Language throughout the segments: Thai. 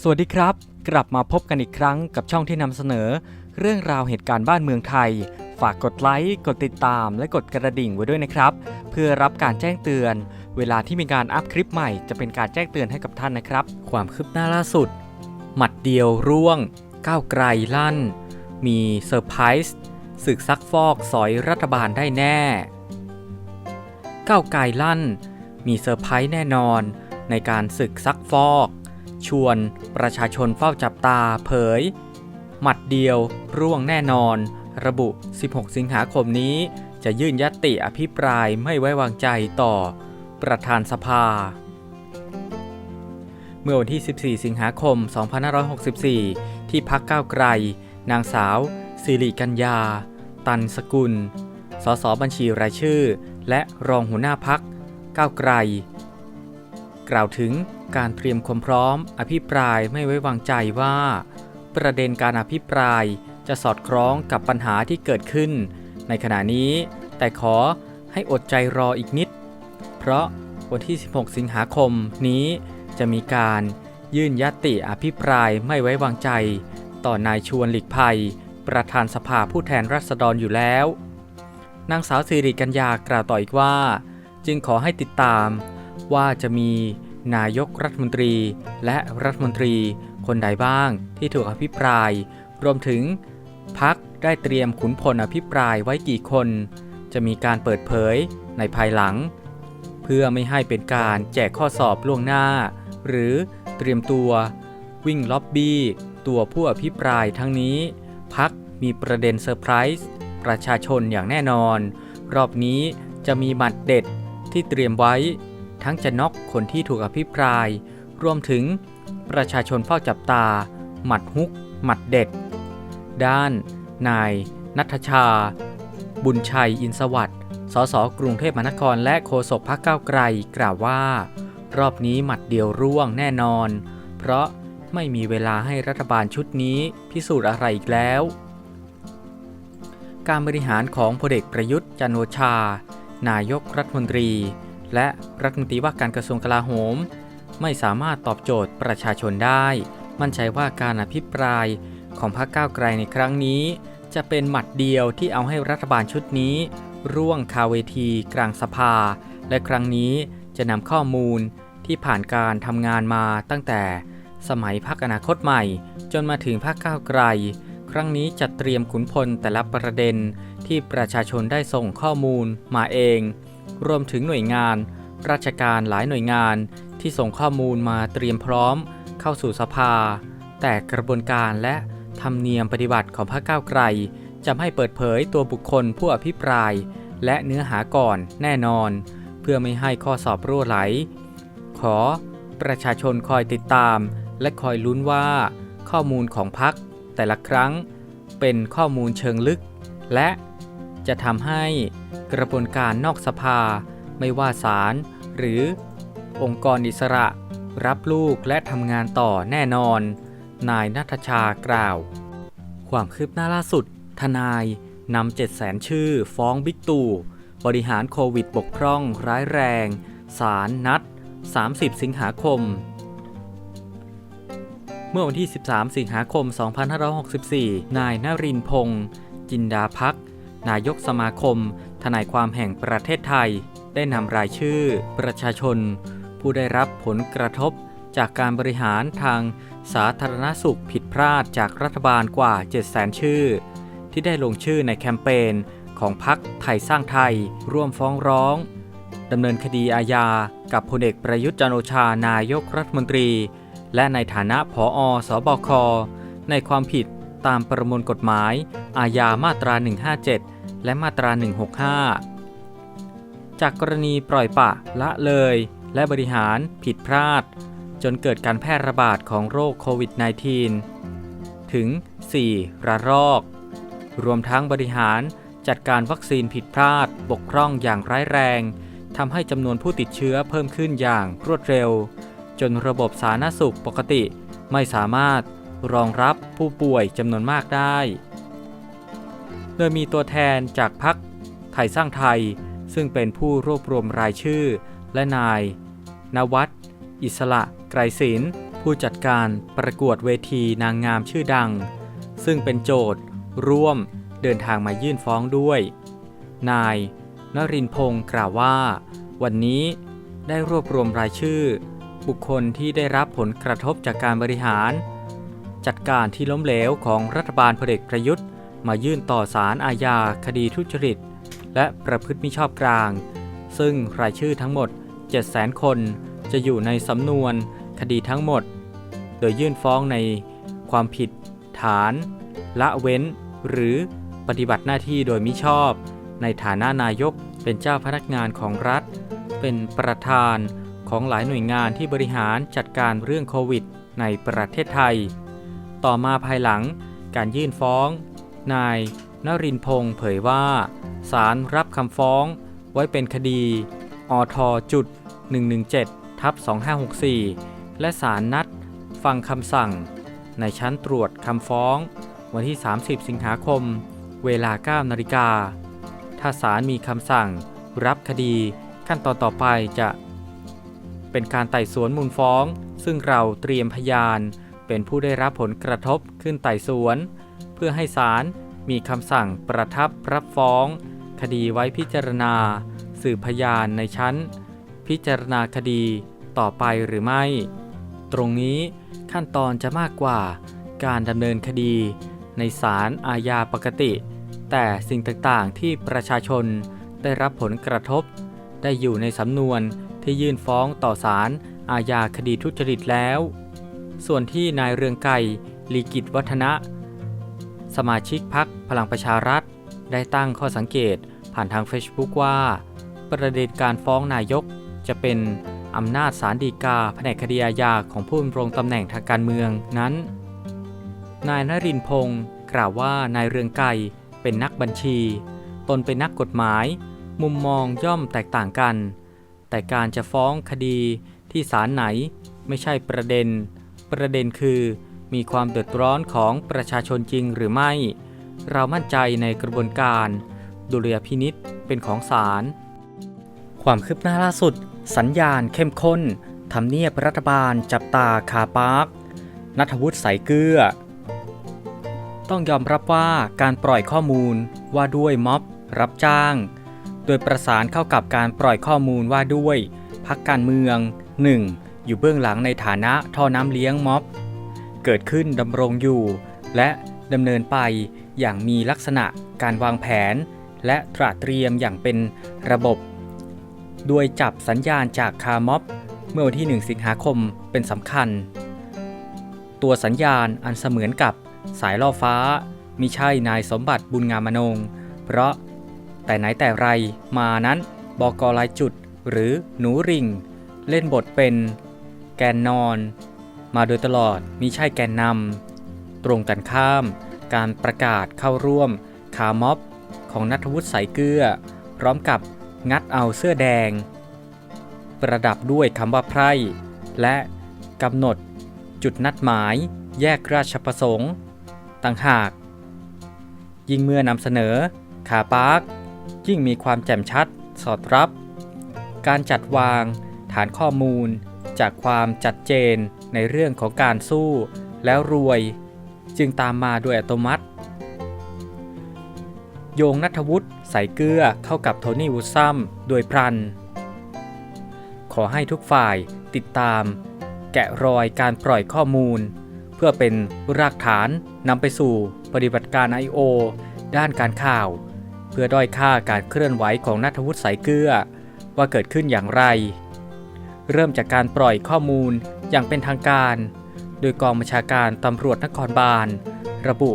สวัสดีครับ กลับมาพบกันอีกครั้งกับช่องที่นำเสนอ เรื่องราวเหตุการณ์บ้านเมืองไทย ฝากกดไลค์กดติดตาม และกดกระดิ่งไว้ด้วยนะครับ เพื่อรับการแจ้งเตือน เวลาที่มีการอัพคลิปใหม่จะเป็นการแจ้งเตือนให้กับท่านนะครับ ความคืบหน้าล่าสุด หมัดเดียวร่วง ก้าวไกลลั่น มีเซอร์ไพรส์ศึกซักฟอกสอยรัฐบาลได้แน่ ก้าวไกลลั่น มีเซอร์ไพรส์แน่นอน ในการศึกซักฟอก ชวนประชาชนเฝ้าจับตาเผย หมัดเดียวร่วงแน่นอน ระบุ 16 สิงหาคมนี้ จะยื่นยติอภิปรายไม่ไว้วางใจต่อ ประธานสภา เมื่อวันที่ 14 สิงหาคม 2564 ที่พักก้าวไกล นางสาว สิริกัญญา ตันสกุล สสบัญชีรายชื่อ และรองหัวหน้าพักก้าวไกล กล่าวถึง การเตรียมความพร้อม อภิปรายไม่ไว้วางใจว่า ประเด็นการอภิปรายจะสอดคล้องกับปัญหาที่เกิดขึ้น ในขณะนี้ แต่ขอให้อดใจรออีกนิด เพราะวันที่ 16 สิงหาคมนี้จะมีการยื่นยติอภิปรายไม่ไว้วางใจ ต่อนายชวนหลีกภัย ประธานสภาผู้แทนราษฎรอยู่แล้ว นางสาวสิริกัญญากล่าวต่ออีกว่า จึงขอให้ติดตามว่าจะมี นายกรัฐมนตรี และรัฐมนตรีคนใดบ้างที่ถูกอภิปราย รวมถึงพักได้เตรียมขุนพลอภิปรายไว้กี่คน จะมีการเปิดเผยในภายหลัง เพื่อไม่ให้เป็นการแจกข้อสอบล่วงหน้า หรือเตรียมตัว วิ่งล็อบบี้ ตัวผู้อภิปรายทั้งนี้ พักมีประเด็นเซอร์ไพรส์ประชาชนอย่างแน่นอน รอบนี้จะมีหมัดเด็ดที่เตรียมไว้ ทั้งจะน็อกคนที่ถูกอภิปราย รวมถึงประชาชนเฝ้าจับตา หมัดฮุก หมัดเด็ด ด้าน นายนัทชา บุญชัยอินสวัสดิ์สสกรุงเทพมหานครและโฆษกพรรคก้าไกลกล่าวว่า รอบนี้หมัดเดียวร่วงแน่นอน เพราะไม่มีเวลาให้รัฐบาลชุดนี้พิสูจน์อะไรอีกแล้ว การบริหารของพลเอกประยุทธ์จันโอชา นายกรัฐมนตรี และรัฐมนตรีว่าการกระทรวงกลาโหม ไม่สามารถตอบโจทย์ประชาชนได้ มั่นใจว่าการอภิปรายของพรรคก้าวไกลในครั้งนี้ จะเป็นหมัดเดียวที่เอาให้รัฐบาลชุดนี้ ร่วงคาเวทีกลางสภา และครั้งนี้จะนำข้อมูลที่ผ่านการทำงานมาตั้งแต่สมัยพักอนาคตใหม่ จนมาถึงพรรคก้าวไกล ครั้งนี้จะเตรียมขุนพลแต่ละประเด็นที่ประชาชนได้ส่งข้อมูลมาเอง รวมถึงหน่วยงาน ราชการหลายหน่วยงานที่ส่งข้อมูลมาเตรียมพร้อม เข้าสู่สภา แต่กระบวนการและธรรมเนียมปฏิบัติของพรรคก้าวไกลจะไม่เปิดเผยตัวบุคคลผู้อภิปราย และเนื้อหาก่อนแน่นอน เพื่อไม่ให้ข้อสอบรั่วไหล ขอประชาชนคอยติดตาม และคอยลุ้นว่า ข้อมูลของพรรคแต่ละครั้ง เป็นข้อมูลเชิงลึก และ จะทำให้กระบวนการนอกสภา ไม่ว่าศาลหรือองค์กรอิสระ รับลูกและทำงานต่อแน่นอน นายนัทชากล่าว ความคืบหน้าล่าสุด ทนายนำ7 0 0 0 0ชื่อ ฟ้องบิ๊กตู่บริหารโควิดบกพร่องร้ายแรงศาลนัด 30 สิงหาคม เมื่อวันที่ 13 สิงหาคม 2564 นายนรินทร์พงศ์จินดาพัก นายกสมาคม ทนายความแห่งประเทศไทย ได้นำรายชื่อ ประชาชน ผู้ได้รับผลกระทบ จากการบริหารทางสาธารณสุขผิดพลาดจากรัฐบาลกว่า 700,000 ชื่อ ที่ได้ลงชื่อในแคมเปญของพรรคไทยสร้างไทย ร่วมฟ้องร้องดำเนินคดีอาญากับพลเอกประยุทธ์จันโอชานายกรัฐมนตรี และในฐานะผออสบค ในความผิดตามประมวลกฎหมาย อาญามาตรา 157 และมาตรา 165 จากกรณีปล่อยปะละเลย และบริหารผิดพลาด จนเกิดการแพร่ระบาดของโรคโควิด -19 ถึง 4 ระลอก รวมทั้งบริหารจัดการวัคซีนผิดพลาดบกพร่องอย่างร้ายแรงทำให้จำนวนผู้ติดเชื้อเพิ่มขึ้นอย่างรวดเร็ว จนระบบสาธารณสุขปกติไม่สามารถรองรับผู้ป่วยจำนวนมากได้ โดยมีตัวแทนจากพรรคไทยสร้างไทย ซึ่งเป็นผู้รวบรวมรายชื่อ และนาย นวัดอิสระ ไกรศิลป์ผู้จัดการประกวดเวทีนางงามชื่อดัง ซึ่งเป็นโจทย์ ร่วมเดินทางมายื่นฟ้องด้วย นายนรินพงศ์กล่าวว่า วันนี้ได้รวบรวมรายชื่อ บุคคลที่ได้รับผลกระทบจากการบริหาร จัดการที่ล้มเหลวของรัฐบาลพลเอกประยุทธ์ มายื่นต่อศาลอาญาคดีทุจริต และประพฤติมิชอบกลาง ซึ่งรายชื่อทั้งหมด 700,000 คนจะอยู่ในสำนวนคดีทั้งหมด โดยยื่นฟ้องในความผิด ฐาน ละเว้น หรือปฏิบัติหน้าที่โดยมิชอบ ในฐานะนายกเป็นเจ้าพนักงานของรัฐ เป็นประธานของหลายหน่วยงานที่บริหารจัดการเรื่องโควิด ในประเทศไทย ต่อมาภายหลังการยื่นฟ้อง นายนรินพงศ์เผยว่าศาลรับคำฟ้องไว้เป็นคดีอทจุด117ทับ2564 และศาลนัดฟังคำสั่ง ในชั้นตรวจคำฟ้อง วันที่ 30 สิงหาคม เวลา 9 นาฬิกา ถ้าศาลมีคำสั่งรับคดีขั้นตอนต่อไปจะ เป็นการไต่สวนมูลฟ้อง ซึ่งเราเตรียมพยานเป็นผู้ได้รับผลกระทบขึ้นไต่สวน พื่อให้ศาลมีคำสั่งประทับรับฟ้อง คดีไว้พิจารณา สืบพยานในชั้น พิจารณาคดีต่อไปหรือไม่ ตรงนี้ขั้นตอนจะมากกว่าการดำเนินคดีในศาลอาญาปกติ แต่สิ่งต่างๆที่ประชาชนได้รับผลกระทบ ได้อยู่ในสำนวนที่ยื่นฟ้องต่อศาลอาญาคดีทุจริตแล้ว ส่วนที่นายเรืองไก่ลีกิจวัฒนะ สมาชิกพักพลังประชารัฐ ได้ตั้งข้อสังเกตผ่านทาง Facebook ว่า ประเด็นการฟ้องนายกจะเป็นอำนาจศาลฎีกาแผนกคดีอาญาของผู้ดำรงตำแหน่งทางการเมืองนั้น นายนรินพงศ์กล่าวว่านายเรืองไก่เป็นนักบัญชี ตนเป็นนักกฎหมาย มุมมองย่อมแตกต่างกัน แต่การจะฟ้องคดีที่ศาลไหนไม่ใช่ประเด็น ประเด็นคือ มีความเดือดร้อนของประชาชนจริงหรือไม่ เรามั่นใจในกระบวนการ ดุลยพินิษเป็นของศาลความคืบหน้าล่าสุด สัญญาณเข้มข้นทำเนียบรัฐบาลจับตาคาปาร์คนัทวุฒิสายเกลือ ต้องยอมรับว่าการปล่อยข้อมูลว่าด้วยม็อบรับจ้าง โดยประสานเข้ากับการปล่อยข้อมูลว่าด้วยพักการเมือง 1. อยู่เบื้องหลังในฐานะท่อน้ำเลี้ยงม็อบ เกิดขึ้นดำรงอยู่ และดำเนินไปอย่างมีลักษณะการวางแผน และตระเตรียมอย่างเป็นระบบ โดยจับสัญญาณจากคาร์ม็อบเมื่อวันที่ 1 สิงหาคมเป็นสำคัญ ตัวสัญญาณอันเสมือนกับสายล่อฟ้ามิใช่นายสมบัติบุญงามนง เพราะแต่ไหนแต่ไรมานั้นบอกลายจุดหรือหนูริง เล่นบทเป็น แกนนอน มาโดยตลอดมิใช่แกนนำตรงกันข้าม การประกาศเข้าร่วมคาม็อบของนัทวุฒิสายเกลือ พร้อมกับงัดเอาเสื้อแดง ประดับด้วยคำว่าไพร่ และกำหนดจุดนัดหมายแยกราชประสงค์ ต่างหาก ยิ่งเมื่อนำเสนอขาปาร์คยิ่งมีความแจ่มชัดสอดรับ การจัดวางฐานข้อมูลจากความจัดเจน ในเรื่องของการสู้แล้วรวย จึงตามมาโดยอัตโนมัติ โยงนัทวุฒิใส่เกลือเข้ากับโทนี่วูซัมโดยพรัน ขอให้ทุกฝ่ายติดตาม แกะรอยการปล่อยข้อมูล เพื่อเป็นรากฐานนำไปสู่ปฏิบัติการ I.O. ด้านการข่าว เพื่อด้อยค่าการเคลื่อนไหวของนัทวุฒิสายเกลือว่าเกิดขึ้นอย่างไร เริ่มจากการปล่อยข้อมูลอย่างเป็นทางการ โดยกองบัญชาการตำรวจนครบาล ระบุ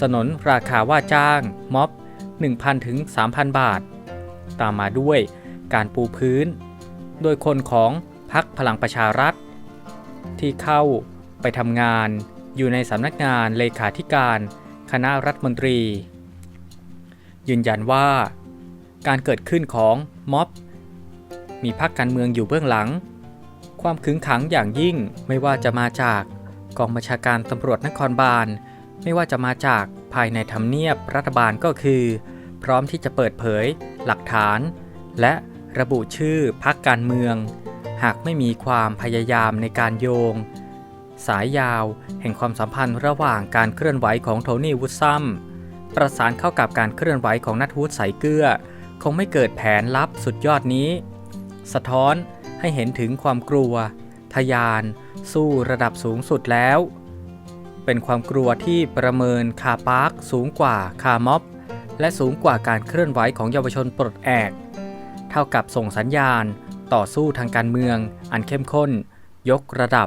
สนนราคาว่าจ้าง ม็อบ 1,000 ถึง 3,000 บาท ตามมาด้วยการปูพื้น โดยคนของพักพลังประชารัฐ ที่เข้าไปทำงานอยู่ในสำนักงานเลขาธิการคณะรัฐมนตรี ยืนยันว่า การเกิดขึ้นของม็อบ มีพักการเมืองอยู่เบื้องหลัง ความขึงขังอย่างยิ่งไม่ว่าจะมาจากกองบัญชาการตำรวจนครบาล ไม่ว่าจะมาจากภายในทำเนียบรัฐบาลก็คือ พร้อมที่จะเปิดเผย หลักฐาน และระบุชื่อพักการเมือง หากไม่มีความพยายามในการโยง สายยาวแห่งความสัมพันธ์ระหว่างการเคลื่อนไหวของโทนี่วูดซัมประสานเข้ากับการเคลื่อนไหวของนัทวูดสายเกลือ คงไม่เกิดแผนลับสุดยอดนี้ สะท้อนให้เห็นถึงความกลัวทะยาน สู้ระดับสูงสุดแล้ว เป็นความกลัวที่ประเมินคาปาร์คสูงกว่าคาม็อบ และสูงกว่าการเคลื่อนไหวของเยาวชนปลดแอก เท่ากับส่งสัญญาณต่อสู้ทางการเมืองอันเข้มข้น ยกระดับ